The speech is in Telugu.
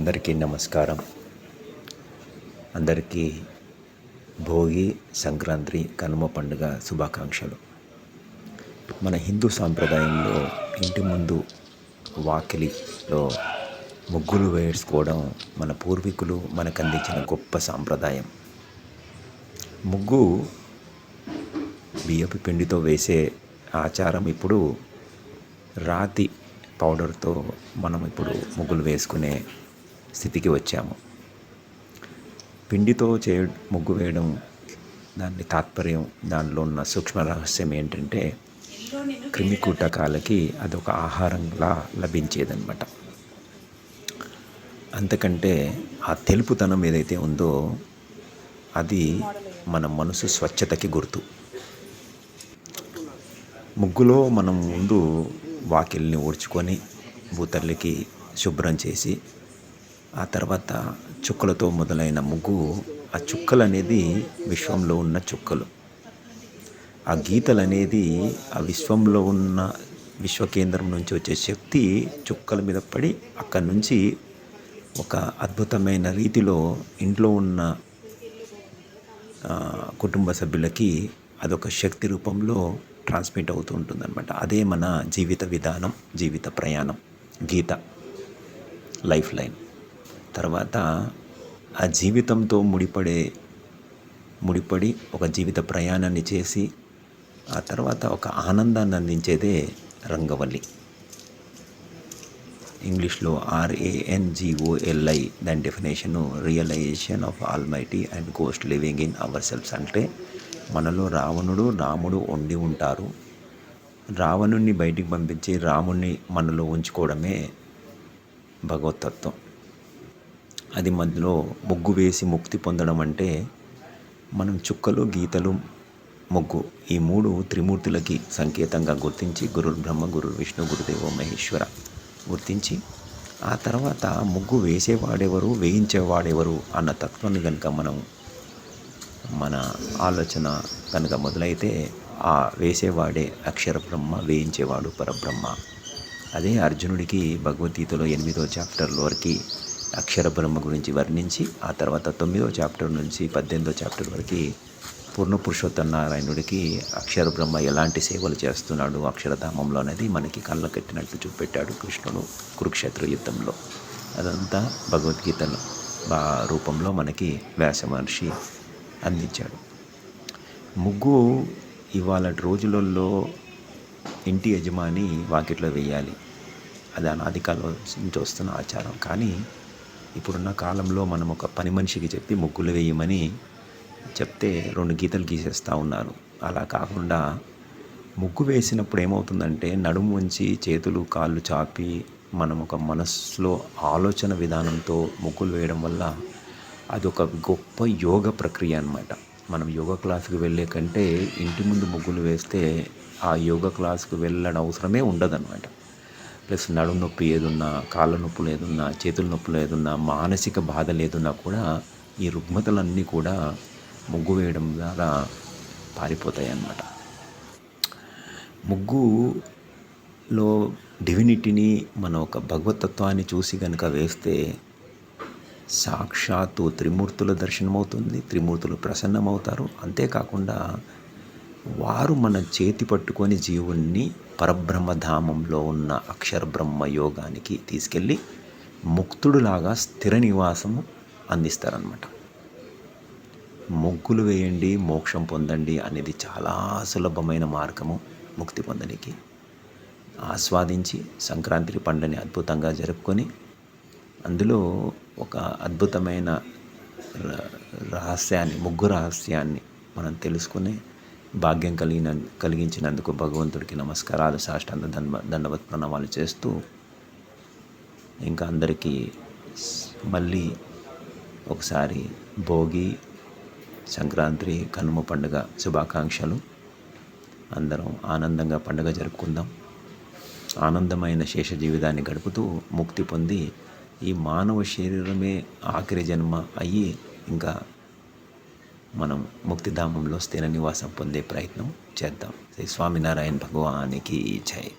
అందరికీ నమస్కారం. అందరికీ భోగి సంక్రాంతి కనుమ పండుగ శుభాకాంక్షలు. మన హిందూ సాంప్రదాయంలో ఇంటి ముందు వాకిలిలో ముగ్గులు వేసుకోవడం మన పూర్వీకులు మనకు అందించిన గొప్ప సాంప్రదాయం. ముగ్గు బియ్యపు పిండితో వేసే ఆచారం ఇప్పుడు రాతి పౌడర్తో మనం ఇప్పుడు ముగ్గులు వేసుకునే స్థితికి వచ్చాము. పిండితో చే ముగ్గు వేయడం దాని తాత్పర్యం దానిలో ఉన్న సూక్ష్మ రహస్యం ఏంటంటే క్రిమి కీటకాలకి అదొక ఆహారంలా లభించేదన్నమాట. అంతకంటే ఆ తెలుపుతనం ఏదైతే ఉందో అది మన మనసు స్వచ్ఛతకి గుర్తు. ముగ్గులో మనం ముందు వాకిల్ని ఊడ్చుకొని భూతల్లికి శుభ్రం చేసి ఆ తర్వాత చుక్కలతో మొదలైన ముగ్గు ఆ చుక్కలు అనేది విశ్వంలో ఉన్న చుక్కలు. ఆ గీతలు అనేది ఆ విశ్వంలో ఉన్న విశ్వకేంద్రం నుంచి వచ్చే శక్తి చుక్కల మీద పడి అక్కడి నుంచి ఒక అద్భుతమైన రీతిలో ఇంట్లో ఉన్న కుటుంబ సభ్యులకి అదొక శక్తి రూపంలో ట్రాన్స్మిట్ అవుతూ ఉంటుందన్నమాట. అదే మన జీవిత విధానం జీవిత ప్రయాణం గీత లైఫ్ లైన్ తర్వాత ఆ జీవితంతో ముడిపడే ముడిపడి ఒక జీవిత ప్రయాణాన్ని చేసి ఆ తర్వాత ఒక ఆనందాన్ని అందించేదే రంగవల్లి. ఇంగ్లీష్లో ఆర్ఏఎన్జిఓఎల్ఐ దాని definition realisation of all mighty and ghost living in our shelves అంటే మనలో రావణుడు రాముడు ఉండి ఉంటారు. రావణుణ్ణి బయటికి పంపించి రాముణ్ణి మనలో ఉంచుకోవడమే భగవతత్వం. అది మధ్యలో ముగ్గు వేసి ముక్తి పొందడం అంటే మనం చుక్కలు గీతలు ముగ్గు ఈ మూడు త్రిమూర్తులకి సంకేతంగా గుర్తించి గురు బ్రహ్మ గురు విష్ణు గురుదేవ మహేశ్వర గుర్తించి ఆ తర్వాత ముగ్గు వేసేవాడెవరు వేయించేవాడెవరు అన్న తత్వాన్ని కనుక మనం మన ఆలోచన కనుక మొదలైతే ఆ వేసేవాడే అక్షర బ్రహ్మ వేయించేవాడు పరబ్రహ్మ. అదే అర్జునుడికి భగవద్గీతలో ఎనిమిదో చాప్టర్ వరకు అక్షర బ్రహ్మ గురించి వర్ణించి ఆ తర్వాత తొమ్మిదో చాప్టర్ నుంచి పద్దెనిమిదో చాప్టర్ వరకు పూర్ణ పురుషోత్త నారాయణుడికి అక్షర బ్రహ్మ ఎలాంటి సేవలు చేస్తున్నాడు అక్షరధామంలో అనేది మనకి కళ్ళ కట్టినట్టు చూపెట్టాడు కృష్ణుడు కురుక్షేత్ర యుద్ధంలో. అదంతా భగవద్గీత రూపంలో మనకి వ్యాస మహర్షి అందించాడు. ముగ్గు ఇవాళ రోజులలో ఇంటి యజమాని వాకిట్లో వేయాలి. అది అనాది కాలం నుంచి వస్తున్న ఆచారం. కానీ ఇప్పుడున్న కాలంలో మనం ఒక పని మనిషికి చెప్పి ముగ్గులు వేయమని చెప్తే రెండు గీతలు గీసేస్తూ ఉన్నారు. అలా కాకుండా ముగ్గు వేసినప్పుడు ఏమవుతుందంటే నడుము ఉంచి చేతులు కాళ్ళు చాపి మనం ఒక మనస్సులో ఆలోచన విధానంతో ముగ్గులు వేయడం వల్ల అది ఒక గొప్ప యోగ ప్రక్రియ అన్నమాట. మనం యోగా క్లాస్కి వెళ్ళే కంటే ఇంటి ముందు ముగ్గులు వేస్తే ఆ యోగా క్లాస్కి వెళ్ళడం అవసరమే ఉండదన్నమాట. ప్లస్ నడుము నొప్పి ఏదున్నా కాళ్ళ నొప్పులు ఏదున్నా చేతుల నొప్పులు ఏదున్నా మానసిక బాధలు ఏదున్నా కూడా ఈ రుగ్మతలన్నీ కూడా ముగ్గు వేయడం ద్వారా పారిపోతాయి అన్నమాట ముగ్గులో డివినిటీని మనం ఒక భగవతత్వాన్ని చూసి కనుక వేస్తే సాక్షాత్తు త్రిమూర్తుల దర్శనమవుతుంది త్రిమూర్తులు ప్రసన్నమవుతారు. అంతేకాకుండా వారు మన చేతి పట్టుకొని జీవుణ్ణి పరబ్రహ్మధామంలో ఉన్న అక్షర బ్రహ్మ యోగానికి తీసుకెళ్ళి ముక్తుడులాగా స్థిర నివాసము అందిస్తారనమాట ముగ్గులు వేయండి మోక్షం పొందండి అనేది చాలా సులభమైన మార్గము ముక్తి పొందడానికి ఆస్వాదించి సంక్రాంతి పండుగని అద్భుతంగా జరుపుకొని అందులో ఒక అద్భుతమైన రహస్యాన్ని ముగ్గు రహస్యాన్ని మనం తెలుసుకునే భాగ్యం కలిగిన కలిగించినందుకు భగవంతుడికి నమస్కారాలు సాష్టాంగ దండ దండవత్ ప్రణామాలు చేస్తూ ఇంకా అందరికీ మళ్ళీ ఒకసారి భోగి సంక్రాంతి కనుమ పండుగ శుభాకాంక్షలు. అందరం ఆనందంగా పండుగ జరుపుకుందాం. ఆనందమైన శేష జీవితాన్ని గడుపుతూ ముక్తి పొంది ఈ మానవ శరీరమే ఆఖరి జన్మ అయ్యి ఇంకా మనం ముక్తిధామంలో స్థిర నివాసం పొందే ప్రయత్నం చేద్దాం. శ్రీ స్వామినారాయణ భగవానికి జై.